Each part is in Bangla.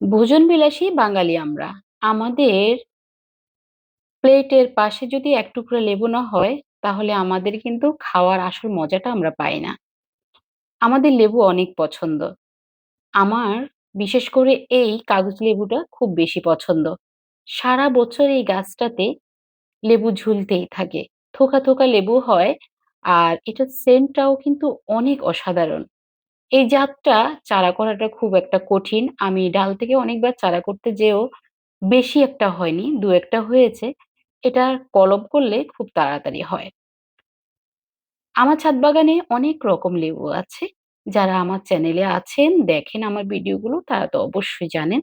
ভোজনবিলাসী বাঙালি আমরা। আমাদের প্লেটের পাশে যদি এক টুকরা লেবু না হয়, তাহলে আমাদের কিন্তু খাওয়ার আসল মজাটা আমরা পাই না। আমাদের লেবু অনেক পছন্দ। আমার বিশেষ করে এই কাগজ লেবুটা খুব বেশি পছন্দ। সারা বছর এই গাছটাতে লেবু ঝুলতেই থাকে। থোকা, থোকা লেবু হয় আর এটার সেন্টটাও কিন্তু অনেক অসাধারণ। এই জাতটা চারা করাটা খুব একটা কঠিন। আমি ডাল থেকে অনেকবার চারা করতে যেয়েও বেশি একটা হয়নি, দু একটা হয়েছে। এটা কলম করলে খুব তাড়াতাড়ি হয়। আমার ছাদ বাগানে অনেক রকম লেবু আছে। যারা আমার চ্যানেলে আছেন, দেখেন আমার ভিডিওগুলো তারা তো অবশ্যই জানেন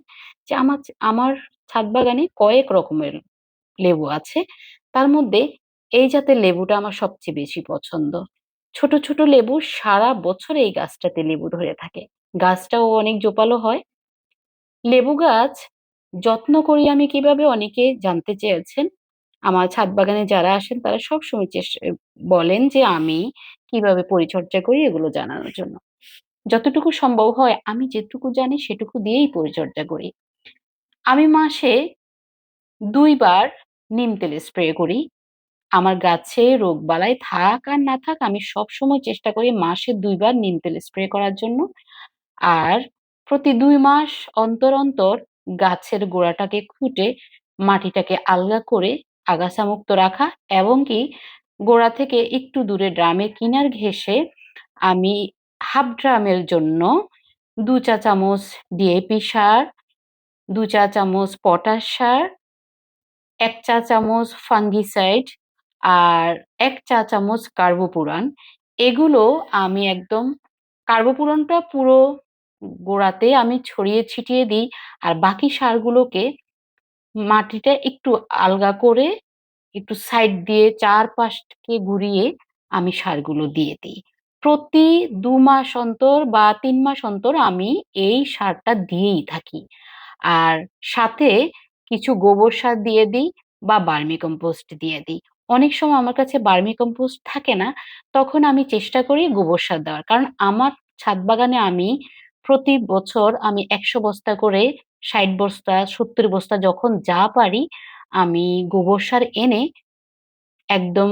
যে আমার আমার ছাদ বাগানে কয়েক রকমের লেবু আছে। তার মধ্যে এই জাতের লেবুটা আমার সবচেয়ে বেশি পছন্দ। ছোট, ছোট লেবু সারা বছর এই গাছটাতে লেবু ধরে থাকে। গাছটাও অনেক জোপালো হয়। লেবু গাছ যত্ন করি আমি কীভাবে অনেকে জানতে চেয়েছেন। আমার ছাদ বাগানে যারা আসেন তারা সবসময় চেষ্টা বলেন যে আমি কীভাবে পরিচর্যা করি এগুলো জানানোর জন্য। যতটুকু সম্ভব হয় আমি যেটুকু জানি সেটুকু দিয়েই পরিচর্যা করি। আমি মাসে ২ বার নিম তেল স্প্রে করি। আমার গাছে রোগবালাই থাক আর না থাক আমি সব সময় চেষ্টা করি মাসে দুইবার নিম তেল স্প্রে করার জন্য। আর প্রতি দুই মাস অন্তর, অন্তর গাছের গোড়াটাকে খুঁটে মাটিটাকে আলগা করে আগাছামুক্ত রাখা এবং কি গোড়া থেকে একটু দূরে ড্রামের কিনার ঘেঁষে আমি হাফ ড্রামের জন্য দু চা চামচ ডিএপি সার, দু চা চামচ পটাশ সার, এক চা চামচ ফাঙ্গিসাইড আর ১ চা চামচ কার্বোপুরান এগুলো আমি একদম কার্বোপুরানটা পুরো গোড়াতে আমি ছড়িয়ে ছিটিয়ে দিই আর বাকি সারগুলোকে মাটিটা একটু আলগা করে একটু সাইড দিয়ে চারপাশকে ঘুরিয়ে আমি সারগুলো দিয়ে দিই। প্রতি ২ মাস অন্তর বা ৩ মাস অন্তর আমি এই সারটা দিয়েই থাকি। আর সাথে কিছু গোবর সার দিয়ে দিই বা বার্মি কম্পোস্ট দিয়ে দিই। অনেক সময় আমার কাছে বার্মি কম্পোস্ট থাকে না, তখন আমি চেষ্টা করি গোবর সার দেওয়ার। কারণ আমার ছাদ বাগানে আমি প্রতি বছর আমি ১০০ বস্তা করে ৬০ বস্তা, ৭০ বস্তা যখন যা পারি আমি গোবর সার এনে একদম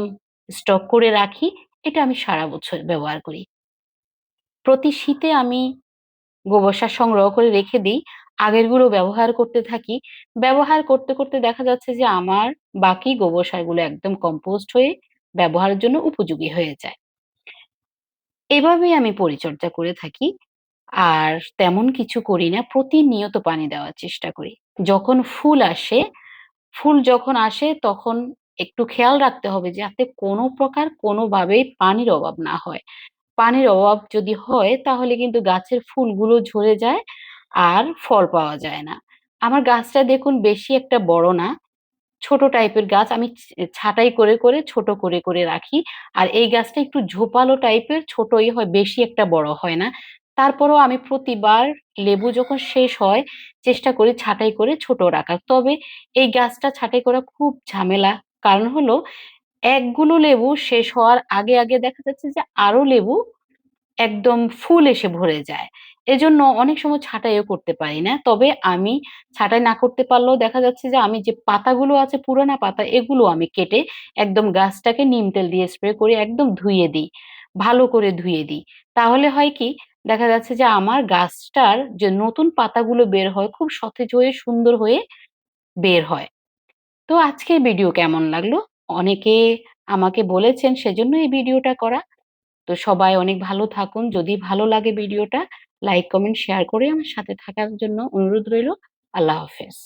স্টক করে রাখি। এটা আমি সারা বছর ব্যবহার করি। প্রতি শীতে আমি গোবর সার সংগ্রহ করে রেখে দিই। আগেরগুলো ব্যবহার করতে থাকি। ব্যবহার করতে, করতে দেখা যাচ্ছে যে আমার বাকি গোবর সারগুলো একদম কম্পোস্ট হয়ে ব্যবহারের জন্য উপযোগী হয়ে যায়। এভাবেই আমি পরিচর্যা করে থাকি। আর তেমন কিছু করি না। প্রতিনিয়ত পানি দেওয়ার চেষ্টা করি। যখন ফুল আসে, ফুল যখন আসে তখন একটু খেয়াল রাখতে হবে যাতে কোনো প্রকার কোনোভাবেই পানির অভাব না হয়। পানির অভাব যদি হয় তাহলে কিন্তু গাছের ফুলগুলো ঝরে যায় আর ফল পাওয়া যায় না। আমার গাছটা দেখুন বেশি একটা বড় না। ছোট টাইপের গাছ আমি ছাঁটাই করে, করে ছোট করে, করে রাখি। আর এই গাছটা একটু ঝোপালো টাইপের ছোটই হয়, বেশি একটা বড় হয় না। তারপরেও আমি প্রতিবার লেবু যখন শেষ হয় চেষ্টা করি ছাটাই করে ছোট রাখার। তবে এই গাছটা ছাঁটাই করা খুব ঝামেলা। কারণ হলো একগুলো লেবু শেষ হওয়ার আগে, আগে দেখা যাচ্ছে যে আরও লেবু একদম ফুল এসে ভরে যায়। এজন্য অনেক সময় ছাঁটাইও করতে পারি না। তবে আমি ছাঁটাই না করতে পারলেও দেখা যাচ্ছে যে আমি যে পাতাগুলো আছে, পুরানা পাতা, এগুলো আমি কেটে একদম গাছটাকে নিম তেল দিয়ে স্প্রে করে একদম ধুয়ে দিই। ভালো করে ধুয়ে দিই। তাহলে হয় কি, দেখা যাচ্ছে যে আমার গাছটার যে নতুন পাতাগুলো বের হয় খুব সতেজ হয়ে, সুন্দর হয়ে বের হয়। তো আজকের ভিডিও কেমন লাগল? অনেকে আমাকে বলেছেন সেজন্য এই ভিডিওটা করা। তো সবাই অনেক ভালো থাকুন। যদি ভালো লাগে ভিডিওটা লাইক, কমেন্ট, শেয়ার করে আমার সাথে থাকার জন্য অনুরোধ রইল। আল্লাহ হাফেজ।